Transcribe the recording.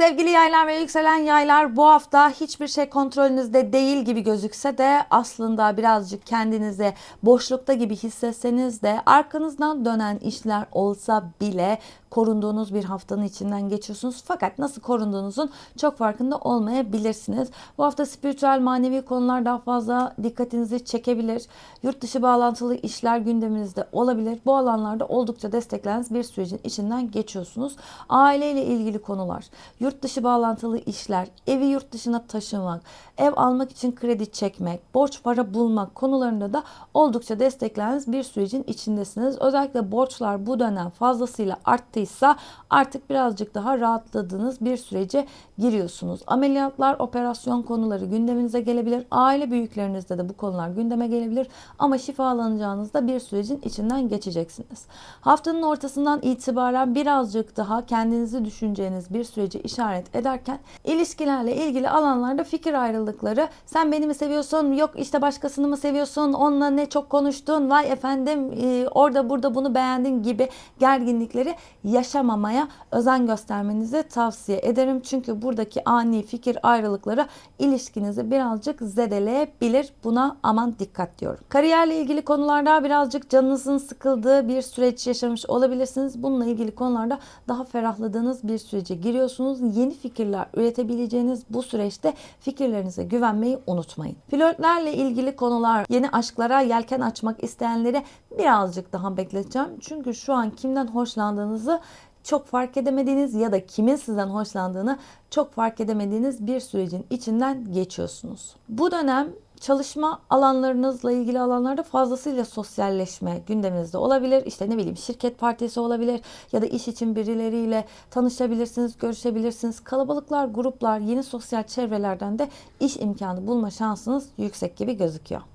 Sevgili yaylar ve yükselen yaylar bu hafta hiçbir şey kontrolünüzde değil gibi gözükse de aslında birazcık kendinizi boşlukta gibi hissetseniz de arkanızdan dönen işler olsa bile korunduğunuz bir haftanın içinden geçiyorsunuz. Fakat nasıl korunduğunuzun çok farkında olmayabilirsiniz. Bu hafta spiritüel manevi konular daha fazla dikkatinizi çekebilir. Yurt dışı bağlantılı işler gündeminizde olabilir. Bu alanlarda oldukça desteklenen bir sürecin içinden geçiyorsunuz. Aileyle ilgili konular, yurt dışı bağlantılı işler, evi yurt dışına taşımak, ev almak için kredi çekmek, borç para bulmak konularında da oldukça desteklenen bir sürecin içindesiniz. Özellikle borçlar bu dönem fazlasıyla arttıysa artık birazcık daha rahatladığınız bir sürece giriyorsunuz. Ameliyatlar, operasyon konuları gündeminize gelebilir. Aile büyüklerinizde de bu konular gündeme gelebilir. Ama şifalanacağınızda bir sürecin içinden geçeceksiniz. Haftanın ortasından itibaren birazcık daha kendinizi düşüneceğiniz bir süreci işaret ederken ilişkilerle ilgili alanlarda fikir ayrılıkları sen beni mi seviyorsun yok işte başkasını mı seviyorsun onunla ne çok konuştun vay efendim e, orada burada bunu beğendin gibi gerginlikleri yaşamamaya özen göstermenizi tavsiye ederim. Çünkü buradaki ani fikir ayrılıkları ilişkinizi birazcık zedeleyebilir. Buna aman dikkat diyorum. Kariyerle ilgili konularda birazcık canınızın sıkıldığı bir süreç yaşamış olabilirsiniz. Bununla ilgili konularda daha ferahladığınız bir sürece giriyorsunuz. Yeni fikirler üretebileceğiniz bu süreçte fikirlerinize güvenmeyi unutmayın. Flörtlerle ilgili konular, yeni aşklara yelken açmak isteyenleri birazcık daha bekleteceğim. Çünkü şu an kimden hoşlandığınızı çok fark edemediğiniz ya da kimin sizden hoşlandığını çok fark edemediğiniz bir sürecin içinden geçiyorsunuz. Bu dönem çalışma alanlarınızla ilgili alanlarda fazlasıyla sosyalleşme gündeminizde olabilir. İşte ne bileyim şirket partisi olabilir ya da iş için birileriyle tanışabilirsiniz, görüşebilirsiniz. Kalabalıklar, gruplar, yeni sosyal çevrelerden de iş imkanı bulma şansınız yüksek gibi gözüküyor.